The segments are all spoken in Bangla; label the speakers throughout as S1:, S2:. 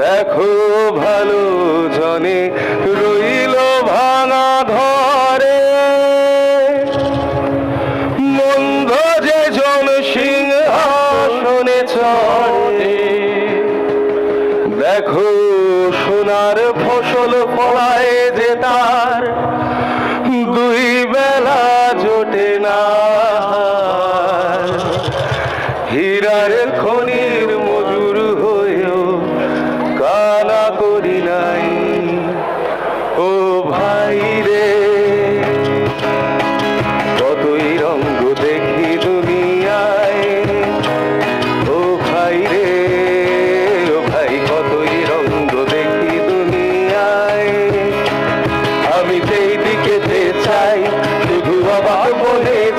S1: দেখো ভালো জনে রইল ভাঙা ঘরে। মন্দ যে জন সিংহাসনে চড়ে। দেখো সোনার ফসল ফলায় যে তার, দুই বেলা জোটে না। হীরার খনির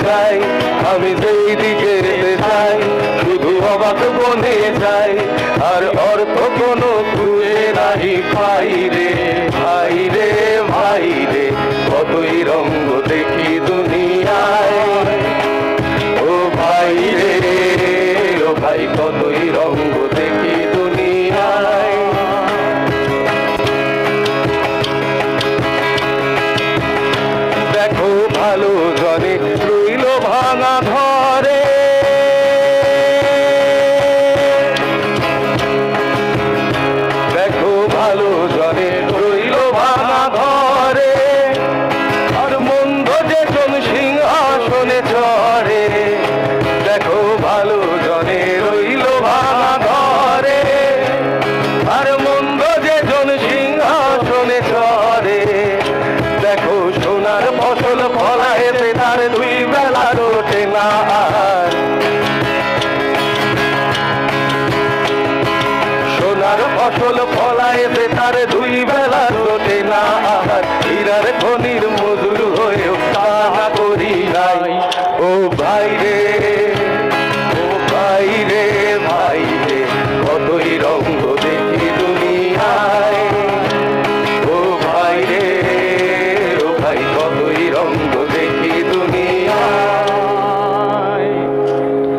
S1: মনে আমি যেই দিকে চাই, শুধু অবাক মনে চাই, আর অর্থ কোনো খুঁজে নাহি ভাই রে ভাই রে ভাই রে, কতই রঙ্গ দেখি দুনিয়ায়। ও ভাই রে, ও ভাই, কতই রঙ্গ দেখি দুনিয়ায়। দেখো ভালো জনে ভাঙা ঘরে দেখো ভালো জনে রইল ভাঙা ঘরে, আর মন্দ যে জন সিংহাসনে চড়ে। দেখো ভালো তার ফসল ফলায় সে দুই বেলা রোটে না আহার হীরার খনির মজুর হয়ে তা করি নাই। ও ভাই রে, ও ভাই রে ভাই রে, কতই রঙ্গ দেখি দুনিয়ায়। ও ভাই রে, ও ভাই, কতই রঙ্গ দেখি দুনিয়ায়।